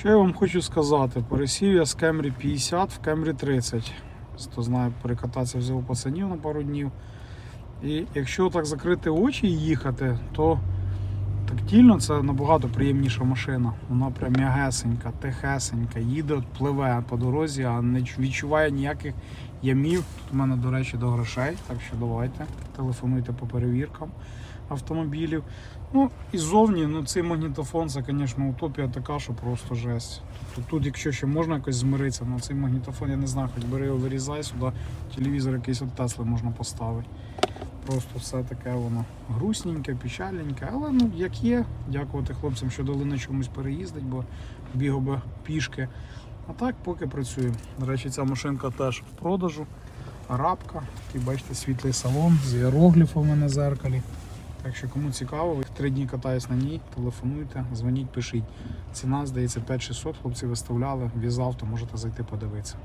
Що я вам хочу сказати? Пересів я з Кемрі 50 в Кемрі 30. Хто знає, перекататися взяв пацанів на пару днів. І якщо так закрити очі і їхати, то тактильно це набагато приємніша машина. Вона прям м'ягесенька, тихесенька, їде, пливе по дорозі, а не відчуває ніяких ямів. Тут у мене, до речі, до грошей, так що давайте, телефонуйте по перевіркам автомобілів. Ну і ззовні, ну цей магнітофон, це, звісно, утопія така, що просто жесть. Тут, тут, якщо ще можна якось змиритися, на цей магнітофон, я не знаю, хоч бери його вирізай сюди, телевізор якийсь від Тесли можна поставити. Просто все таке воно грустненьке, печальненьке, але ну як є, дякувати хлопцям, що дали на чомусь переїздить, бо бігав би пішки. А так поки працюємо. До речі, ця машинка теж в продажу. Арабка, такий бачите, світлий салон з іерогліфами на зеркалі. Так що кому цікаво, ви три дні катаюсь на ній, телефонуйте, дзвоніть, пишіть. Ціна, здається, 5600, хлопці виставляли, візавто, можете зайти подивитися.